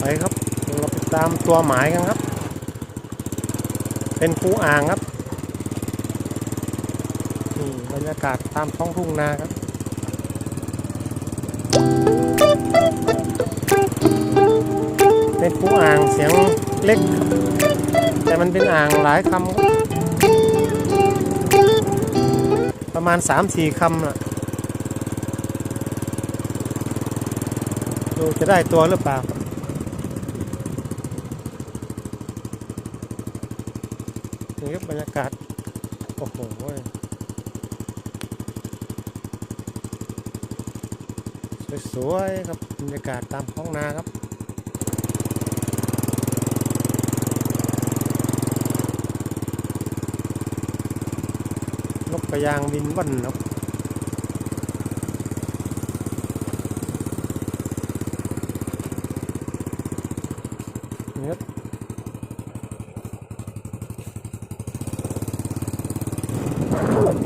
ไปครับเราไปตามตัวหมายกันครับ เป็นคูอ่างครับนี่บรรยากาศตามท้องทุ่งนาครับเป็นคูอ่างเสียงเล็ก แต่มันเป็นอ่างหลายคำประมาณ 3-4คำน่ะดูจะได้ตัวหรือเปล่าครับนี่ครับบรรยากาศ โอ้โหสวยๆครับบรรยากาศตามท้องนาครับนกกระยางบินวันครับ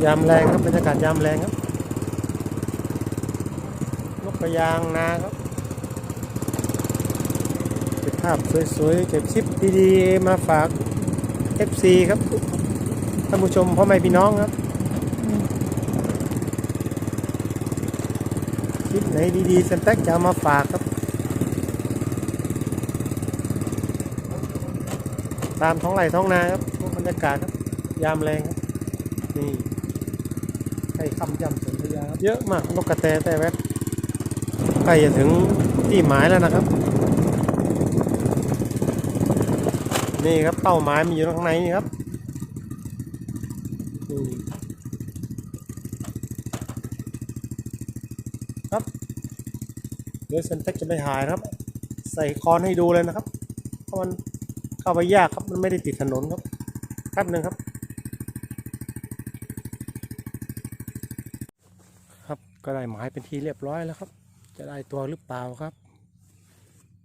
ยามแรงครับบรรยากาศยามแรงครับนกกระยางนาครับเก็บภาพสวยๆเก็บชิปดีๆมาฝาก FC ครับท่านผู้ชมพ่อแม่พี่น้องครับคลิปไหนดีๆเซนแต็กจะามาฝากครับ ตามท้องไร่ท้องนาครับบรรยากาศครับยามแรงครับ นี่ให้คำจำสนธยาครับเยอะมากนกกระแตแต่แวดใกล้จะถึงที่หมายแล้วนะครับ นี่ครับเป้าหมายมันอยู่ข้างในนี่ครับนี่เดี๋ยวเซนเต็กจะไปหายครับ ใส่คอนให้ดูเลยนะครับเพราะมันเข้าไปยากครับมันไม่ได้ติดถนนครับแป๊บหนึ่งครับ ครับ ก็ได้หมายเป็นที่เรียบร้อยแล้วครับ จะได้ตัวหรือเปล่าครับ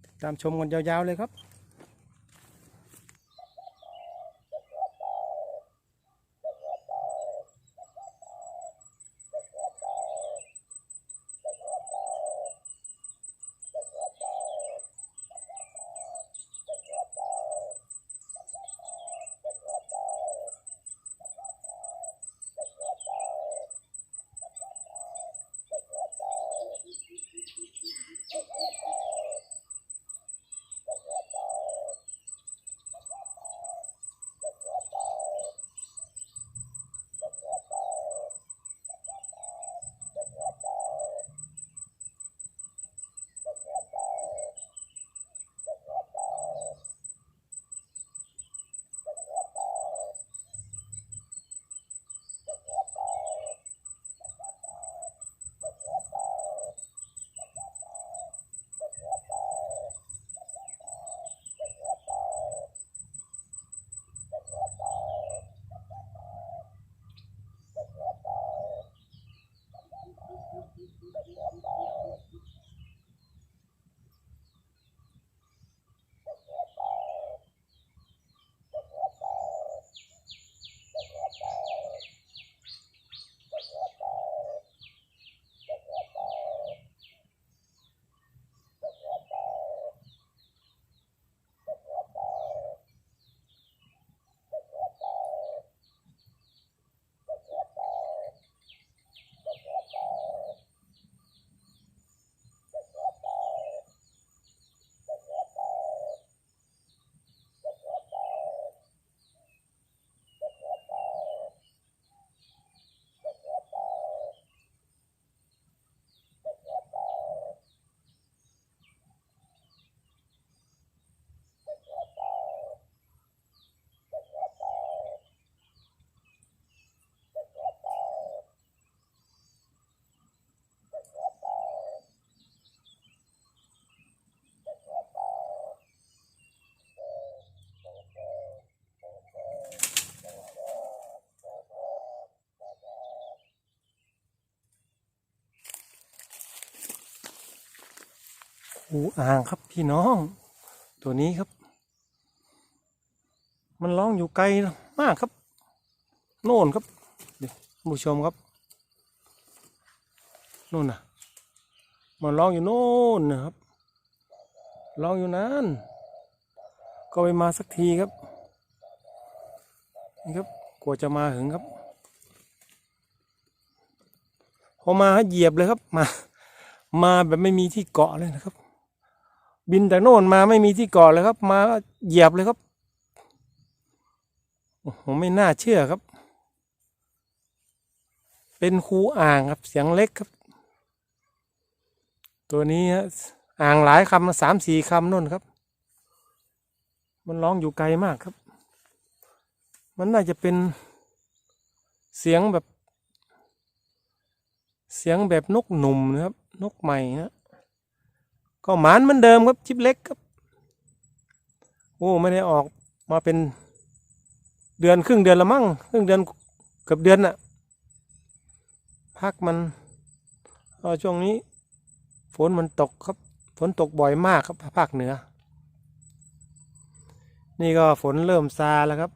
ติดตามชมกันยาวๆเลยครับ อูอ่างครับพี่น้อง ตัวนี้ครับ มันร้องอยู่ไกลมากครับ โน่นครับเดี๋ยวผู้ชมครับโน่นนะมันร้องอยู่โน่นนะครับลองอยู่นานก็ไปมาสักทีครับนี่ครับกว่าจะมาถึงครับ พอมาเหยียบเลยครับมา มาแบบไม่มีที่เกาะเลยนะครับ บินจากโน่นมาไม่มีที่เกาะเลยครับ มาเหยียบเลยครับโอ้โหไม่น่าเชื่อครับ เป็นคูอ่างครับเสียงเล็กครับ ตัวนี้ฮะอ่างหลายคำสามสี่คำนู่นครับ มันร้องอยู่ไกลมากครับ มันน่าจะเป็นเสียงแบบ เสียงแบบนกหนุ่มนะครับ นกใหม่นะ ก็หมานเหมือนเดิมครับจิบเล็กครับโอ้ไม่ได้ออกมาเป็นเดือนครึ่งเดือนละมั้งครึ่งเดือนเกือบเดือนน่ะพักมันเอช่วงนี้ฝนมันตกครับ ฝนตกบ่อยมากครับภาคเหนือ นี่ก็ฝนเริ่มซาแล้วครับ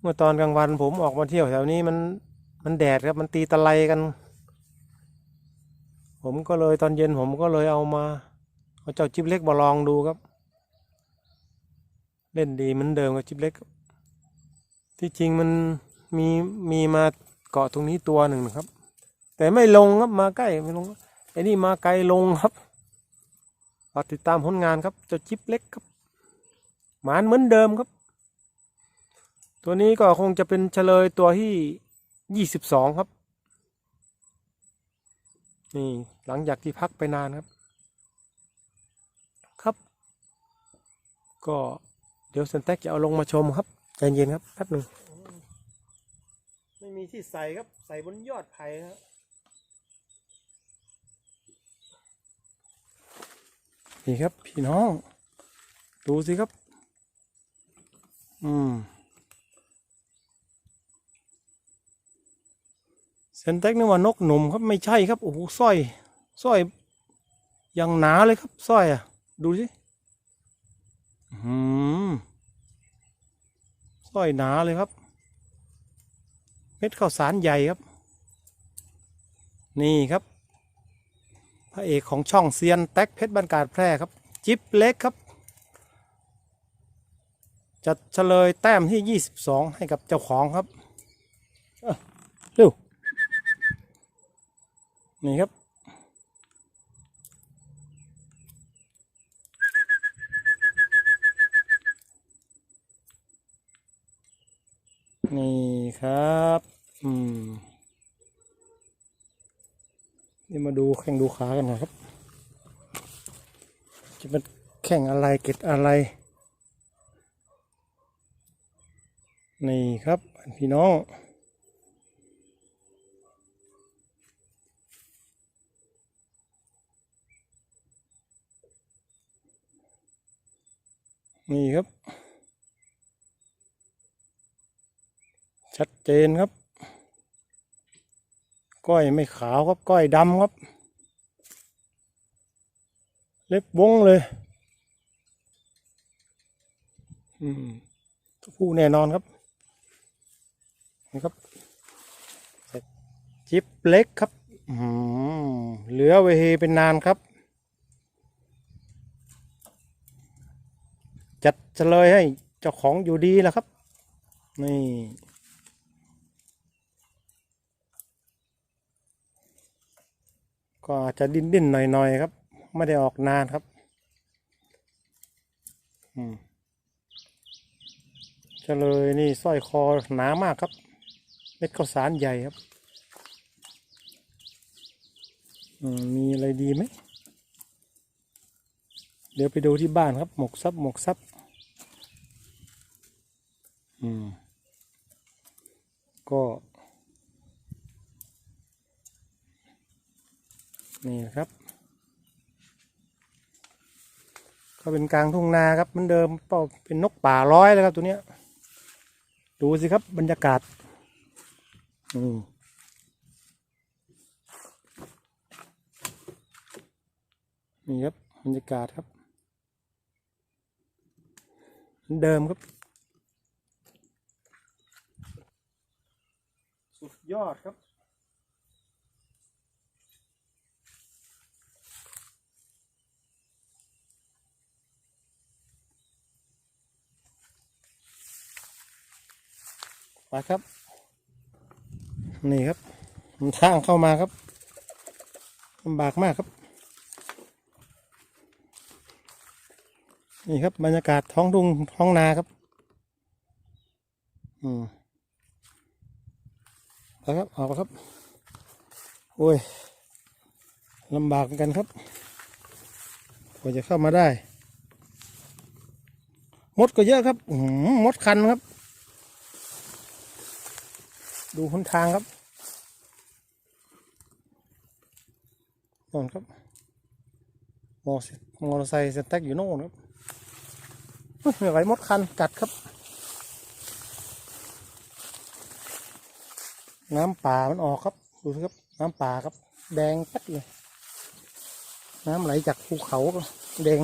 เมื่อตอนกลางวันผมออกมาเที่ยวแถวนี้มันมันแดดครับมันตีตะไลกัน ผมก็เลยตอนเย็นผมก็เลยเอามาเอาเจ้าจิ๊บเล็กมาลองดูครับ เล่นดีเหมือนเดิมกับจิ๊บเล็ก ที่จริงมันมีมีมาเกาะตรงนี้ตัวหนึ่งนะครับ แต่ไม่ลงครับมาใกล้ไม่ลงไอ้นี่มาไกลลงครับฝากติดตามผลงานครับเจ้าจิ๊บเล็กครับ หมานเหมือนเดิมครับ ตัวนี้ก็คงจะเป็นเฉลยตัวที่ยี่สิบสองครับ นี่หลังจากที่พักไปนานครับ ครับ ก็เดี๋ยวเซนแท็กจะเอาลงมาชมครับใจเย็นครับแป๊บหนึ่งไม่มีที่ใส่ครับใส่บนยอดไผ่ครับนี่ครับ พี่น้อง ดูสิครับ อืม เซ นเต็กนึกว่านกหนุ่มครับไม่ใช่ครับโอ้โหสร้อยสร้อยอย่างหนาเลยครับสร้อยอะ ดูสิอืมสร้อยหนาเลยครับ เม็ดข้าวสารใหญ่ครับ นี่ครับ พระเอกของช่องเซียนแท็กเพชรบรรกาศแพร่ครับ จิ๊บเล็กครับจัดเฉลยแต้มที่ 22 ให้กับเจ้าของครับเอ้าเร็ว นี่ครับ นี่ครับ อืม นี่มาดูแข่งดูขากันนะครับ จะเป็นแข่งอะไรเก็ดอะไร นี่ครับ พี่น้อง นี่ครับ ชัดเจนครับ ก้อยไม่ขาวครับ ก้อยดำครับ เล็บวงเลย อืมตัวผู้แน่นอนครับนี่ครับจิบเล็กครับเหลือไว้เฮเป็นนานครับ จัดเฉลยให้เจ้าของอยู่ดีแล้วครับ นี่ก็อาจจะดิ้นดิ้นๆหน่อยๆครับ ไม่ได้ออกนานครับอืมเฉลยนี่สร้อยคอหนามากครับ เม็ดข้าวสารใหญ่ครับอืมมีอะไรดีไหม เดี๋ยวไปดูที่บ้านครับ หมกซับหมกซับอืม ก็ นี่นะครับ ก็เป็นกลางทุ่งนาครับเหมือนเดิมเป้าเป็นนกป่าร้อยแล้วครับตัวเนี้ย ดูสิครับบรรยากาศ อืมนี่ครับบรรยากาศครับ เดิมครับ สุดยอดครับ ไปครับ นี่ครับมันทางเข้ามาครับลำบากมากครับ นี่ครับบรรยากาศท้องทุ่งท้องนาครับ อืมไปครับออกครับ โอ้ยลำบากเหมือนกันครับกว่าจะเข้ามาได้ มดก็เยอะครับหือมดคันครับ ดูหนทางครับนอนครับมอเตอร์มอเตอร์ไซค์สแต็กอยู่โน่นครับ ไม่ไหวมดคันกัดครับ น้ำป่ามันออกครับ ดูสิครับ น้ำป่าครับ แดงปัดเลย น้ำไหลจากภูเขาแดง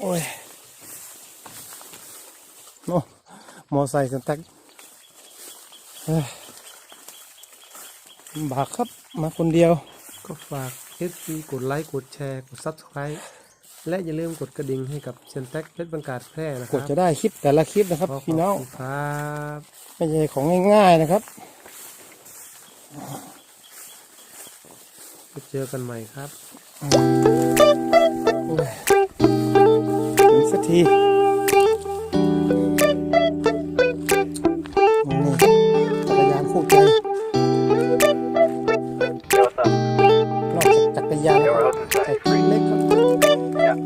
โอ้ยโน่มอไซค์สแต็กบากครับมาคนเดียวก็ฝาก FC กดไลค์ กดแชร์ กด Subscribe และอย่าลืมกดกระดิ่งให้กับเซนแท็กเพชรบังกาดแพร่นะคกรัดบจะได้คลิปแต่ละคลิปนะครับขอขบพี่น้องคุณครับไม่ใช่ของง่ายๆนะครับไปเจอกันใหม่ครับโอ้ยถึงสักที